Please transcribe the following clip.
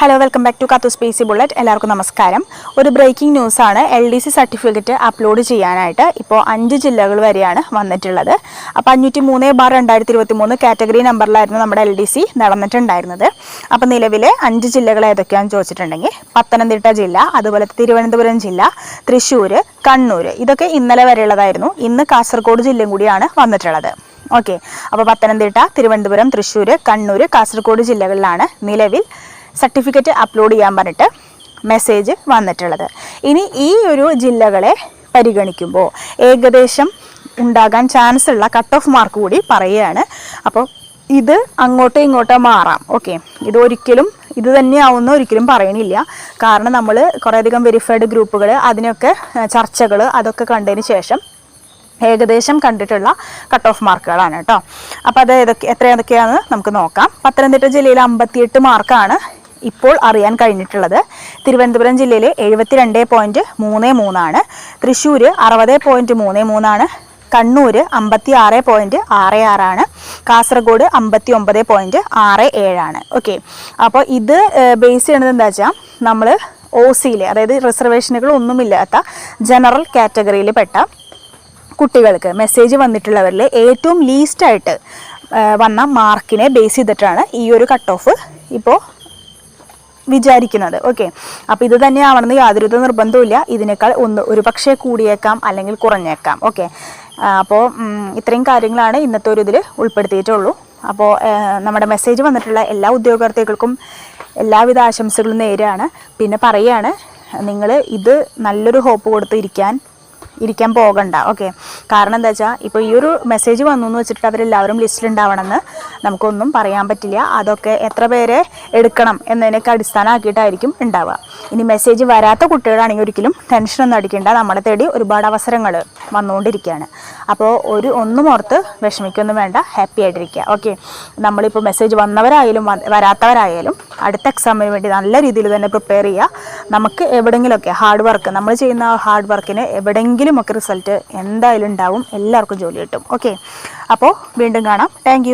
Hello welcome back to കത്തു സ്പേസി bullet എല്ലാവർക്കും നമസ്കാരം. ഒരു ബ്രേക്കിംഗ് ന്യൂസാണ് L D C certificate upload ചെയ്യാനായിട്ട് ഇപ്പോൾ അഞ്ച് ജില്ലകൾ വരെയാണ് വന്നിട്ടുള്ളത്. അപ്പോൾ അഞ്ഞൂറ്റി മൂന്ന് ബാർ രണ്ടായിരത്തി ഇരുപത്തി മൂന്ന് കാറ്റഗറി നമ്പറിലായിരുന്നു നമ്മുടെ എൽ ഡി സി നടന്നിട്ടുണ്ടായിരുന്നത്. അപ്പോൾ നിലവിലെ അഞ്ച് ജില്ലകൾ ഏതൊക്കെയാണെന്ന് ചോദിച്ചിട്ടുണ്ടെങ്കിൽ പത്തനംതിട്ട ജില്ല അതുപോലെ തിരുവനന്തപുരം ജില്ല തൃശ്ശൂർ കണ്ണൂർ ഇതൊക്കെ ഇന്നലെ വരെയുള്ളതായിരുന്നു. ഇന്ന് കാസർഗോഡ് ജില്ലയും കൂടിയാണ് വന്നിട്ടുള്ളത്. ഓക്കെ അപ്പോൾ പത്തനംതിട്ട തിരുവനന്തപുരം തൃശ്ശൂർ കണ്ണൂർ കാസർഗോഡ് ജില്ലകളിലാണ് നിലവിൽ സർട്ടിഫിക്കറ്റ് അപ്ലോഡ് ചെയ്യാൻ പറഞ്ഞിട്ട് മെസ്സേജ് വന്നിട്ടുള്ളത്. ഇനി ഈ ഒരു ജില്ലകളെ പരിഗണിക്കുമ്പോൾ ഏകദേശം ഉണ്ടാകാൻ ചാൻസ് ഉള്ള കട്ട് ഓഫ് മാർക്ക് കൂടി പറയുകയാണ്. അപ്പോൾ ഇത് അങ്ങോട്ടോ ഇങ്ങോട്ടോ മാറാം. ഓക്കെ ഇത് ഒരിക്കലും ഇത് തന്നെയാവുന്ന ഒരിക്കലും പറയണില്ല. കാരണം നമ്മൾ കുറേയധികം വെരിഫൈഡ് ഗ്രൂപ്പുകൾ അതിനൊക്കെ ചർച്ചകൾ അതൊക്കെ കണ്ടതിന് ശേഷം ഏകദേശം കണ്ടിട്ടുള്ള കട്ട് ഓഫ് മാർക്കുകളാണ് കേട്ടോ. അപ്പോൾ അത് ഏതൊക്കെ എത്ര ഏതൊക്കെയാണെന്ന് നമുക്ക് നോക്കാം. പത്തനംതിട്ട ജില്ലയിൽ അമ്പത്തിയെട്ട് മാർക്കാണ് ഇപ്പോൾ അറിയാൻ കഴിഞ്ഞിട്ടുള്ളത് തിരുവനന്തപുരം ജില്ലയിലെ എഴുപത്തിരണ്ട് പോയിന്റ് മൂന്ന് മൂന്നാണ്. തൃശ്ശൂർ അറുപത് പോയിന്റ് മൂന്ന് മൂന്നാണ്. കണ്ണൂർ അമ്പത്തി ആറ് പോയിന്റ് ആറ് ആറാണ്. കാസർഗോഡ് അമ്പത്തി ഒമ്പത് പോയിന്റ് ആറ് ഏഴാണ്. ഓക്കെ. അപ്പോൾ ഇത് ബേസ് ചെയ്യണത് എന്താ വെച്ചാൽ നമ്മൾ ഒ സിയിലെ അതായത് റിസർവേഷനുകൾ ഒന്നുമില്ലാത്ത ജനറൽ കാറ്റഗറിയിൽ പെട്ട കുട്ടികൾക്ക് മെസ്സേജ് വന്നിട്ടുള്ളവരിൽ ഏറ്റവും ലീസ്റ്റായിട്ട് വന്ന മാർക്കിനെ ബേസ് ചെയ്തിട്ടാണ് ഈ ഒരു കട്ട് ഓഫ് ഇപ്പോൾ വിചാരിക്കുന്നത്. ഓക്കെ അപ്പോൾ ഇത് തന്നെയാവണമെന്ന് യാതൊരു നിർബന്ധവും ഇതിനേക്കാൾ ഒന്ന് ഒരു പക്ഷേ കൂടിയേക്കാം അല്ലെങ്കിൽ കുറഞ്ഞേക്കാം. ഓക്കെ അപ്പോൾ ഇത്രയും കാര്യങ്ങളാണ് ഇന്നത്തെ ഒരു ഇതിൽ ഉൾപ്പെടുത്തിയിട്ടുള്ളൂ. അപ്പോൾ നമ്മുടെ മെസ്സേജ് വന്നിട്ടുള്ള എല്ലാ ഉദ്യോഗാർത്ഥികൾക്കും എല്ലാവിധ ആശംസകളും നേരെയാണ് പിന്നെ പറയുകയാണ് നിങ്ങൾ ഇത് നല്ലൊരു ഹോപ്പ് കൊടുത്ത് ഇരിക്കാൻ ഇരിക്കാൻ പോകണ്ട. ഓക്കെ കാരണം എന്താ വെച്ചാൽ ഇപ്പോൾ ഈ ഒരു മെസ്സേജ് വന്നു എന്ന് വെച്ചിട്ട് അവരെല്ലാവരും ലിസ്റ്റിലുണ്ടാവണമെന്ന് നമുക്കൊന്നും പറയാൻ പറ്റില്ല. അതൊക്കെ എത്ര പേരെ എടുക്കണം എന്നതിനൊക്കെ അടിസ്ഥാനമാക്കിയിട്ടായിരിക്കും ഉണ്ടാവുക ഇനി മെസ്സേജ് വരാത്ത കുട്ടികളാണെങ്കിൽ ഒരിക്കലും ടെൻഷനൊന്നും അടിക്കേണ്ട. നമ്മളെ തേടി ഒരുപാട് അവസരങ്ങൾ വന്നുകൊണ്ടിരിക്കുകയാണ്. അപ്പോൾ ഒരു ഒന്നും ഓർത്ത് വിഷമിക്കൊന്നും വേണ്ട ഹാപ്പി ആയിട്ടിരിക്കുക. ഓക്കെ നമ്മളിപ്പോൾ മെസ്സേജ് വന്നവരായാലും വരാത്തവരായാലും അടുത്ത എക്സാമിന് വേണ്ടി നല്ല രീതിയിൽ തന്നെ പ്രിപ്പയർ ചെയ്യുക. നമുക്ക് എവിടെയെങ്കിലുമൊക്കെ ഹാർഡ് വർക്ക് നമ്മൾ ചെയ്യുന്ന ഹാർഡ് വർക്കിന് എവിടെയെങ്കിലുമൊക്കെ റിസൾട്ട് എന്തായാലും ഉണ്ടാവും എല്ലാവർക്കും ജോലി കിട്ടും. ഓക്കെ അപ്പോൾ വീണ്ടും കാണാം. താങ്ക്